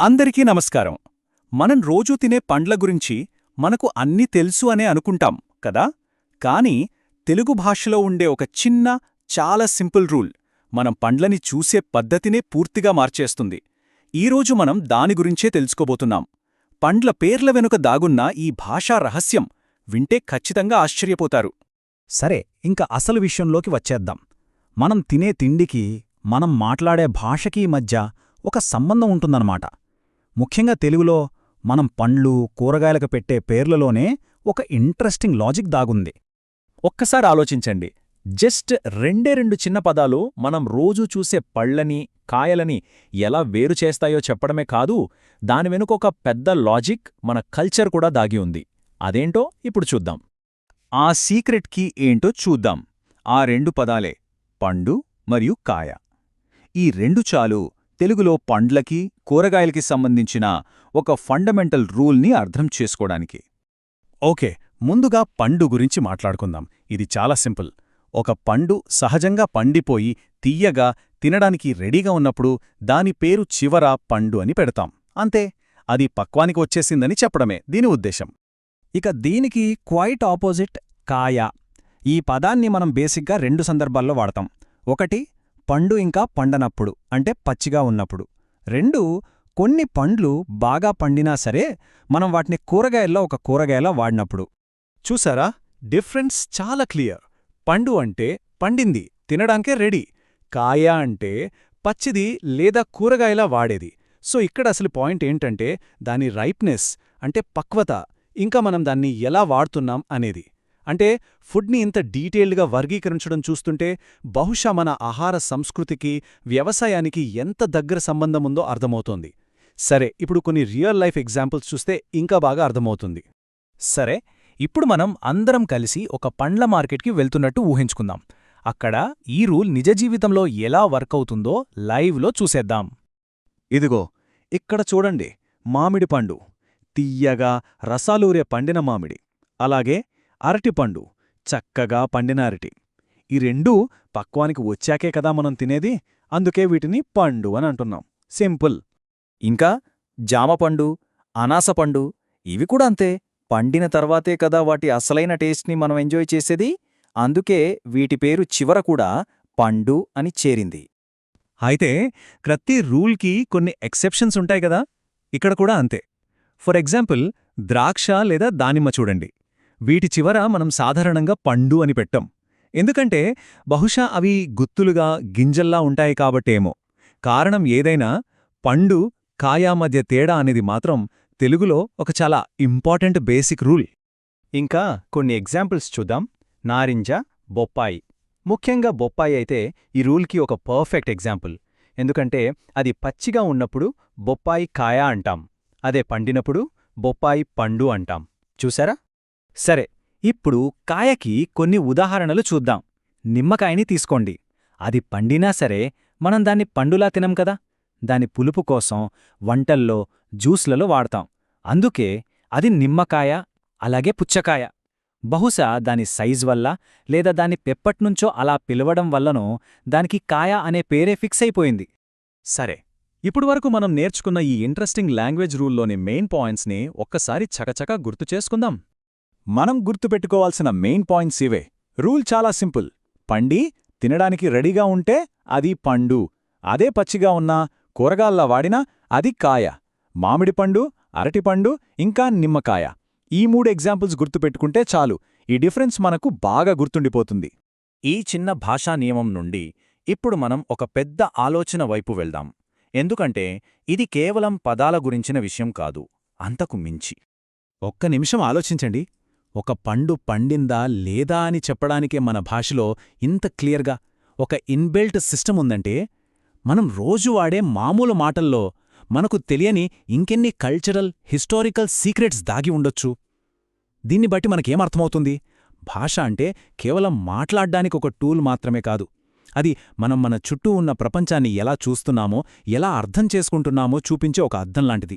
అందరికీ నమస్కారం. మనం రోజూ తినే పండ్ల గురించి మనకు అన్నీ తెలుసు అనే అనుకుంటాం కదా? కానీ తెలుగు భాషలో ఉండే ఒక చిన్న చాలా సింపుల్ రూల్ మనం పండ్లని చూసే పద్ధతినే పూర్తిగా మార్చేస్తుంది. ఈరోజు మనం దాని గురించే తెలుసుకోబోతున్నాం. పండ్ల పేర్ల వెనుక దాగున్న ఈ భాషా రహస్యం వింటే ఖచ్చితంగా ఆశ్చర్యపోతారు. సరే ఇంక అసలు విషయంలోకి వచ్చేద్దాం. మనం తినే తిండికి మనం మాట్లాడే భాషకీ మధ్య ఒక సంబంధం ఉంటుందన్నమాట. ముఖ్యంగా తెలుగులో మనం పండ్లు కూరగాయలకు పెట్టే పేర్లలోనే ఒక ఇంట్రెస్టింగ్ లాజిక్ దాగుంది. ఒక్కసారి ఆలోచించండి. జస్ట్ రెండే రెండు చిన్న పదాలు మనం రోజూ చూసే పళ్ళని కాయలని ఎలా వేరు చేస్తాయో చెప్పడమే కాదు దాని వెనుక ఒక పెద్ద లాజిక్ మన కల్చర్ కూడా దాగి ఉంది. అదేంటో ఇప్పుడు చూద్దాం. ఆ సీక్రెట్ కీ ఏంటో చూద్దాం. ఆ రెండు పదాలే పండు మరియు కాయ. ఈ రెండు చాలు తెలుగులో పండ్లకి కూరగాయలకి సంబంధించిన ఒక ఫండమెంటల్ రూల్ని అర్థం చేసుకోవడానికి. ఓకే ముందుగా పండు గురించి మాట్లాడుకుందాం. ఇది చాలా సింపుల్. ఒక పండు సహజంగా పండిపోయి తీయగా తినడానికి రెడీగా ఉన్నప్పుడు దాని పేరు చివర పండు అని పెడతాం. అంతే అది పక్వానికి వచ్చేసిందని చెప్పడమే దీని ఉద్దేశం. ఇక దీనికి క్వైట్ ఆపోజిట్ కాయ. ఈ పదాన్ని మనం బేసిక్గా రెండు సందర్భాల్లో వాడతాం. ఒకటి పండు ఇంకా పండనప్పుడు అంటే పచ్చిగా ఉన్నప్పుడు. రెండు కొన్ని పండ్లు బాగా పండినా సరే మనం వాటిని కూరగాయల్లో ఒక కూరగాయలా వాడినప్పుడు. చూసారా? డిఫరెన్స్ చాలా క్లియర్. పండు అంటే పండింది తినడానికే రెడీ. కాయ అంటే పచ్చిది లేదా కూరగాయలా వాడేది. సో ఇక్కడ అసలు పాయింట్ ఏంటంటే దాని రైప్నెస్ అంటే పక్వత ఇంకా మనం దాన్ని ఎలా వాడుతున్నాం అనేది. అంటే ఫుడ్ని ఇంత డీటెయిల్డ్గా వర్గీకరించడం చూస్తుంటే బహుశా మన ఆహార సంస్కృతికి వ్యవసాయానికి ఎంత దగ్గర సంబంధముందో అర్థమవుతోంది. సరే ఇప్పుడు కొన్ని రియల్ లైఫ్ ఎగ్జాంపుల్స్ చూస్తే ఇంకా బాగా అర్థమవుతుంది. సరే ఇప్పుడు మనం అందరం కలిసి ఒక పండ్ల మార్కెట్కి వెళ్తున్నట్టు ఊహించుకుందాం. అక్కడ ఈ రూల్ నిజ జీవితంలో ఎలా వర్క్ అవుతుందో లైవ్లో చూసేద్దాం. ఇదిగో ఇక్కడ చూడండి మామిడి పండు. తీయగా రసాలూరే పండిన మామిడి. అలాగే అరటిపండు చక్కగా పండిన అరటి. ఈ రెండూ పక్వానికి వచ్చాకే కదా మనం తినేది అందుకే వీటిని పండు అని అంటున్నాం. సింపుల్. ఇంకా జామపండు అనాసపండు ఇవి కూడా అంతే. పండిన తర్వాతే కదా వాటి అసలైన టేస్ట్ని మనం ఎంజాయ్ చేసేది అందుకే వీటి పేరు చివర కూడా పండు అని చేరింది. అయితే ప్రతి రూల్కి కొన్ని ఎక్సెప్షన్స్ ఉంటాయి కదా? ఇక్కడ కూడా అంతే. ఫర్ ఎగ్జాంపుల్ ద్రాక్ష లేదా దానిమ్మ చూడండి. వీటి చివర మనం సాధారణంగా పండు అని పెట్టం. ఎందుకంటే బహుశా అవి గుత్తులుగా గింజల్లా ఉంటాయి కాబట్టేమో. కారణం ఏదైనా పండు కాయా మధ్య తేడా అనేది మాత్రం తెలుగులో ఒక చాలా ఇంపార్టెంట్ బేసిక్ రూల్. ఇంకా కొన్ని ఎగ్జాంపుల్స్ చూద్దాం. నారింజ బొప్పాయి. ముఖ్యంగా బొప్పాయి అయితే ఈ రూల్కి ఒక పర్ఫెక్ట్ ఎగ్జాంపుల్. ఎందుకంటే అది పచ్చిగా ఉన్నప్పుడు బొప్పాయి కాయ అంటాం. అదే పండినప్పుడు బొప్పాయి పండు అంటాం. చూసారా? సరే ఇప్పుడు కాయకి కొన్ని ఉదాహరణలు చూద్దాం. నిమ్మకాయని తీసుకోండి. అది పండినా సరే మనం దాన్ని పండులా తినం కదా. దాని పులుపు కోసం వంటల్లో జ్యూస్లలో వాడతాం. అందుకే అది నిమ్మకాయ అలాగే పుచ్చకాయ. బహుశా దాని సైజ్ వల్ల లేదా దాని పెప్పట్నుంచో అలా పిలవడం వల్లనో దానికి కాయ అనే పేరే ఫిక్స్ అయిపోయింది. సరే ఇప్పుడు వరకు మనం నేర్చుకున్న ఈ ఇంట్రెస్టింగ్ లాంగ్వేజ్ రూల్లోని మెయిన్ పాయింట్స్ని ఒక్కసారి చకచకా గుర్తు చేసుకుందాం. మనం గుర్తుపెట్టుకోవాల్సిన మెయిన్ పాయింట్స్ ఇవే. రూల్ చాలా సింపుల్. పండి తినడానికి రెడీగా ఉంటే అది పండు. అదే పచ్చిగా ఉన్నా కూరగాల్లా వాడినా అది కాయ. మామిడి పండు అరటిపండు ఇంకా నిమ్మకాయ. ఈ మూడు ఎగ్జాంపుల్స్ గుర్తుపెట్టుకుంటే చాలు. ఈ డిఫరెన్స్ మనకు బాగా గుర్తుండిపోతుంది. ఈ చిన్న భాషా నియమం నుండి ఇప్పుడు మనం ఒక పెద్ద ఆలోచన వైపు వెళ్దాం. ఎందుకంటే ఇది కేవలం పదాల గురించిన విషయం కాదు. అంతకు మించి. ఒక్క నిమిషం ఆలోచించండి. ఒక పండు పండిందా లేదా అని చెప్పడానికే మన భాషలో ఇంత క్లియర్గా ఒక ఇన్బిల్ట్ సిస్టమ్ ఉందంటే మనం రోజు వాడే మామూలు మాటల్లో మనకు తెలియని ఇంకెన్ని కల్చరల్ హిస్టారికల్ సీక్రెట్స్ దాగి ఉండొచ్చు. దీన్ని బట్టి మనకేమర్థమవుతుంది భాష అంటే కేవలం మాట్లాడ్డానికి ఒక టూల్ మాత్రమే కాదు. అది మనం మన చుట్టూ ఉన్న ప్రపంచాన్ని ఎలా చూస్తున్నామో ఎలా అర్థం చేసుకుంటున్నామో చూపించే ఒక అర్థం లాంటిది.